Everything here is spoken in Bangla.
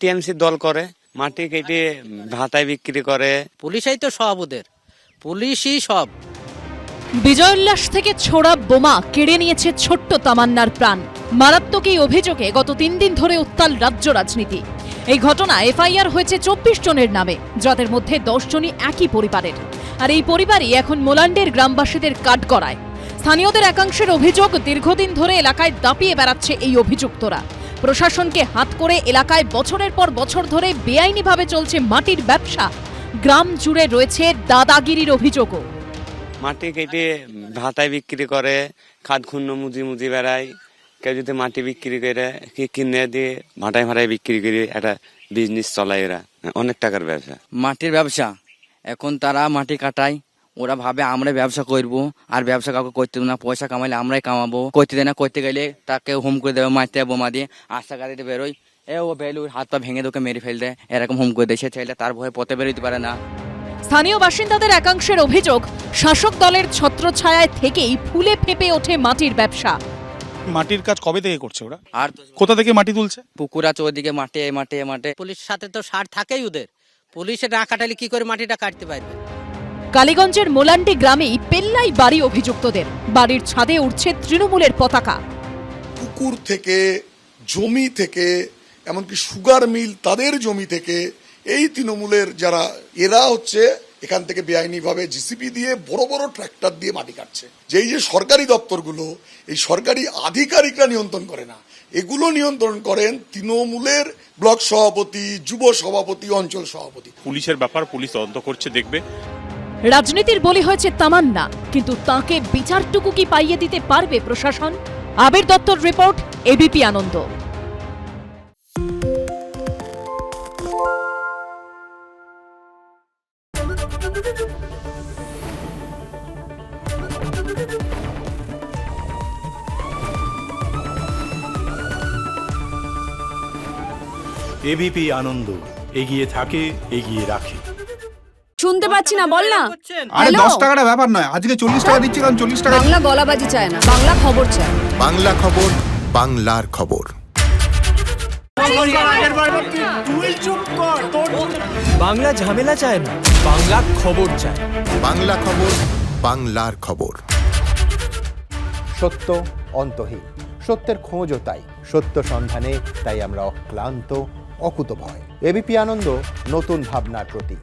টিএমসি দল করে মাটি কেটে ভাতায় বিক্রি করে। পুলিশই তো সব ওদের। পুলিশই সব। বিজয় উল্লাস থেকে ছোড়া বোমা কেড়ে নিয়েছে ছোট্ট তামান্নার প্রাণ। মারাত্মক এই অভিযোগে গত তিন দিন ধরে উত্তাল রাজ্য রাজনীতি। এই ঘটনা এফআইআর হয়েছে চব্বিশ জনের নামে যাদের মধ্যে দশ জনই একই পরিবারের। আর এই পরিবারই এখন মোলান্ডের গ্রামবাসীদের কাঠ করায় স্থানীয়দের একাংশের অভিযোগ দীর্ঘদিন ধরে এলাকায় দাপিয়ে বেড়াচ্ছে এই অভিযুক্তরা। প্রশাসনকে হাত করে এলাকায় বছরের পর বছর ধরে বেআইনিভাবে চলছে মাটির ব্যবসা। গ্রাম জুড়ে রয়েছে দাদাগিরির অভিযোগও। মাটি কেটে ভাতায় বিক্রি করে খাদ খুন্ন মুজি মুজি বেড়ায়। কেউ যদি মাটি বিক্রি করে কি কিনে দিয়ে ভাটায় ভাটায় বিক্রি করে একটা বিজনেস চলায় এরা। অনেক টাকার ব্যবসা। মাটির ব্যবসা। এখন তারা মাটি কাটায়। ওরা ভাবে আমরা ব্যবসা করব আর ব্যবসা কাউকে করতে দেবো না। পয়সা কামাইলে আমরাই কামাবো। করতে দেয় না করতে গেলে তাকে হুম করে দেবে মারতে বোমা দিয়ে। আশা গাড়িতে বেরোয়। এ ও বেলু হাত পা ভেঙে তোকে মেরে ফেল দেয় এরকম হুম করে দেয়। সে ছেলেটা তার ভয়ে পথে বেরোতে পারে না। স্থানীয় বাসিন্দাদের একাংশের অভিযোগ শাসক দলের ছত্রছায়ায় থেকেই ফুলে ফেপে ওঠে মাটির ব্যবসা। মাটির কাজ কবে থেকে করছে ওরা? আর কোথা থেকে মাটি তুলছে? পুকুর আছে ওদিকে মাঠে মাঠে এ মাঠে। পুলিশের সাথে তো সার থাকেই ওদের। পুলিশে না কাটালে কি করে মাটিটা কাটতে পারবে? কালীগঞ্জের মোলান্ডি গ্রামেই পেল্লাই বাড়ি অভিযুক্তদের। বাড়ির ছাদে উঠছে তৃণমূলের পতাকা। পুকুর থেকে জমি থেকে এমনকি সুগার মিল তাদের জমি থেকে এই তৃণমূলের যারা এরা হচ্ছে এখান থেকে বেআইনিভাবে জিসিপি দিয়ে বড় বড় ট্র্যাক্টর দিয়ে মাটি কাটছে। যেই যে সরকারি দপ্তরগুলো এই সরকারি আধিকারিকরা নিয়ন্ত্রণ করে না। এগুলো নিয়ন্ত্রণ করেন তৃণমূলের ব্লক সভাপতি যুব সভাপতি অঞ্চল সভাপতি। পুলিশের ব্যাপার পুলিশ তদন্ত করছে দেখবে। রাজনীতির বলি হয়েছে তামান্না, কিন্তু তাকে বিচারটুকু কি পাইয়ে দিতে পারবে প্রশাসন? আবির দত্তর report, ABP Ananda. ABP Ananda, এগিয়ে থাকে, এগিয়ে রাখে। শুনতে পাচ্ছি না বল না। আরে Hello? দশ টাকাটা ব্যাপার নয় আজকে চল্লিশ টাকা দিচ্ছি কারণ চল্লিশ টাকা বাংলা গলাবাজি চায় না বাংলা খবর চায়। বাংলা খবর বাংলার খবর। বাংলা ঝামেলা চায় না বাংলা খবর চায়। বাংলা খবর বাংলার খবর। সত্য অন্তহীন সত্যের খোঁজও তাই সত্য সন্ধানে তাই আমরা অক্লান্ত অকুতভয়। এবিপি আনন্দ নতুন ভাবনার প্রতীক।